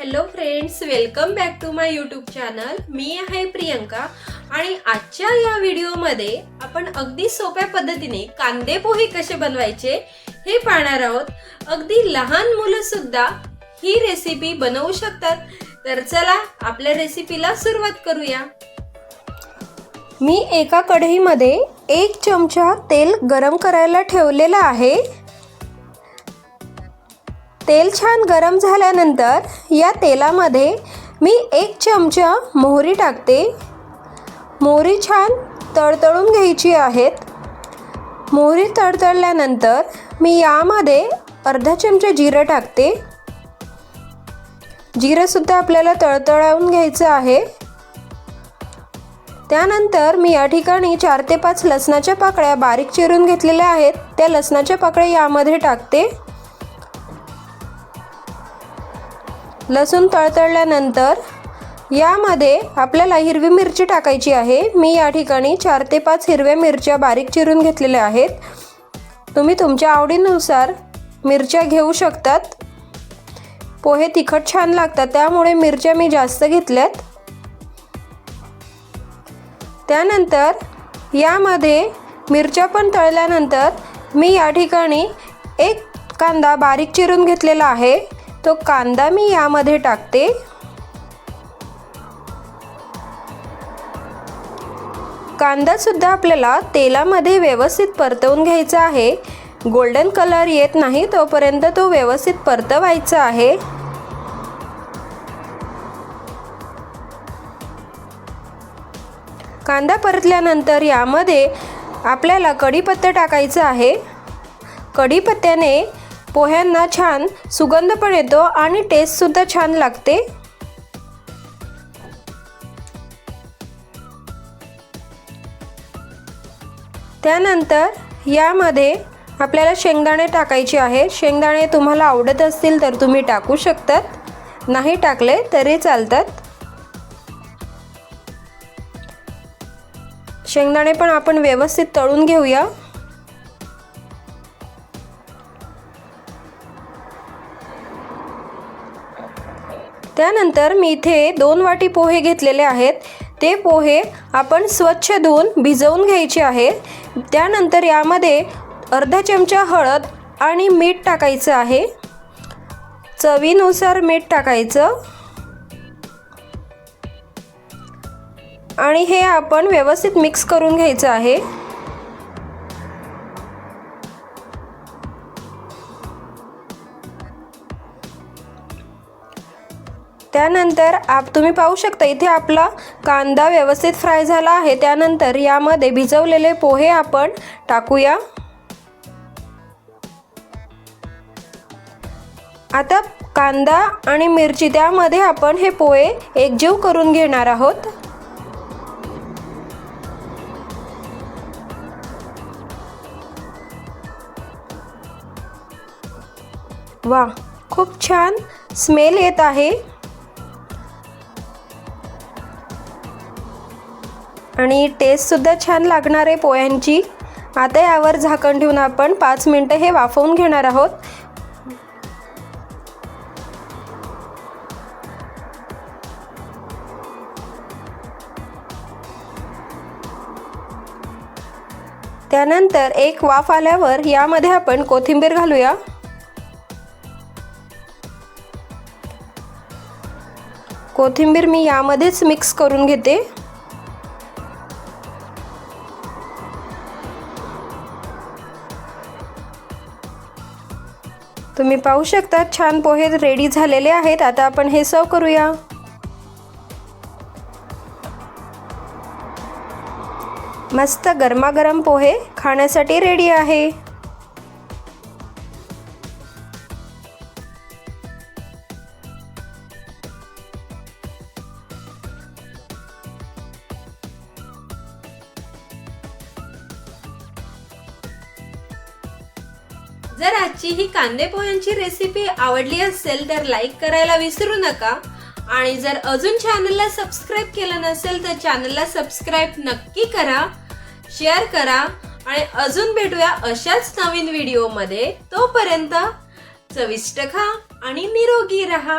Hello friends welcome back to my YouTube channel मी आहे प्रियंका आणि आजच्या या व्हिडिओमध्ये आपण अगदी सोप्या पद्धतीने कांदे पोहे कसे बनवायचे हे पाहणार आहोत. अगदी लहान मुलं सुद्धा ही रेसिपी बनवू शकतात. तर चला आपल्या रेसिपीला सुरुवात करूया. मी एका कढईमध्ये एक चमचा तेल गरम करायला ठेवलेलं आहे. तेल छान गरम झाल्यानंतर या तेलामध्ये मी एक चमचा मोहरी टाकते. मोहरी छान तळतळून घ्यायची आहेत. मोहरी तळतळल्यानंतर मी यामध्ये अर्धा चमचा जिरं टाकते. जिरंसुद्धा आपल्याला तळतळावून घ्यायचं आहे. त्यानंतर मी या ठिकाणी चार ते पाच लसणाच्या पाकळ्या बारीक चिरून घेतलेल्या आहेत. त्या लसणाच्या पाकळ्या यामध्ये टाकते. लसूण तळतळल्यानंतर यामध्ये आपल्याला हिरवी मिरची टाकायची आहे. मी या ठिकाणी चार ते पाच हिरव्या मिरच्या बारीक चिरून घेतलेल्या आहेत. तुम्ही तुमच्या आवडीनुसार मिरच्या घेऊ शकतात. पोहे तिखट छान लागतात त्यामुळे मिरच्या मी जास्त घेतल्यात. त्यानंतर यामध्ये मिरच्या पण तळल्यानंतर मी या ठिकाणी एक कांदा बारीक चिरून घेतलेला आहे. तो कांदा मी यामध्ये टाकते. कांदासुद्धा आपल्याला तेलामध्ये व्यवस्थित परतवून घ्यायचा आहे. गोल्डन कलर येत नाही तोपर्यंत तो व्यवस्थित परतवायचा आहे. कांदा परतल्यानंतर यामध्ये आपल्याला कढीपत्ता टाकायचा आहे. कढीपत्त्याने पोह्यांना छान सुगंध पण येतो आणि टेस्टसुद्धा छान लागते. त्यानंतर यामध्ये आपल्याला शेंगदाणे टाकायचे आहे शेंगदाणे तुम्हाला आवडत असतील तर तुम्ही टाकू शकतात. नाही टाकले तरी चालतात. शेंगदाणे पण आपण व्यवस्थित तळून घेऊया. त्यानंतर मी इथे दोन वाटी पोहे घेतलेले आहेत. ते पोहे आपण स्वच्छ धुवून भिजवून घ्यायचे आहे त्यानंतर यामध्ये अर्धा चमचा हळद आणि मीठ टाकायचं आहे. चवीनुसार मीठ टाकायचं. आणि हे आपण व्यवस्थित मिक्स करून घ्यायचं आहे. त्यानंतर आप तुम्ही पाहू शकता इथे आपला कांदा व्यवस्थित फ्राय झाला आहे. त्यानंतर यामध्ये भिजवलेले पोहे आपण टाकूया. आता कांदा आणि मिरची त्यामध्ये आपण हे पोहे एकजीव करून घेणार आहोत. वा खूप छान स्मेल येत आहे. आणि टेस्टसुद्धा छान लागणार आहे पोह्यांची. आता यावर झाकण ठेवून आपण पाच मिनटं हे वाफवून घेणार आहोत. त्यानंतर एक वाफ आल्यावर यामध्ये आपण कोथिंबीर घालूया. कोथिंबीर मी यामध्येच मिक्स करून घेते. तुम्ही पाहू शकता छान पोहे रेडी झालेले आहेत. आता आपण हे सर्व करूया. मस्त गरमागरम पोहे खाण्यासाठी रेडी आहे. जर आजची ही कांदे पोह्यांची रेसिपी आवडली असेल तर लाईक करायला विसरू नका. आणि जर अजून चॅनलला सबस्क्राईब केलं नसेल तर चॅनलला सबस्क्राईब नक्की करा शेअर करा आणि अजून भेटूया अशाच नवीन व्हिडिओमध्ये तोपर्यंत चविष्ट खा आणि निरोगी रहा.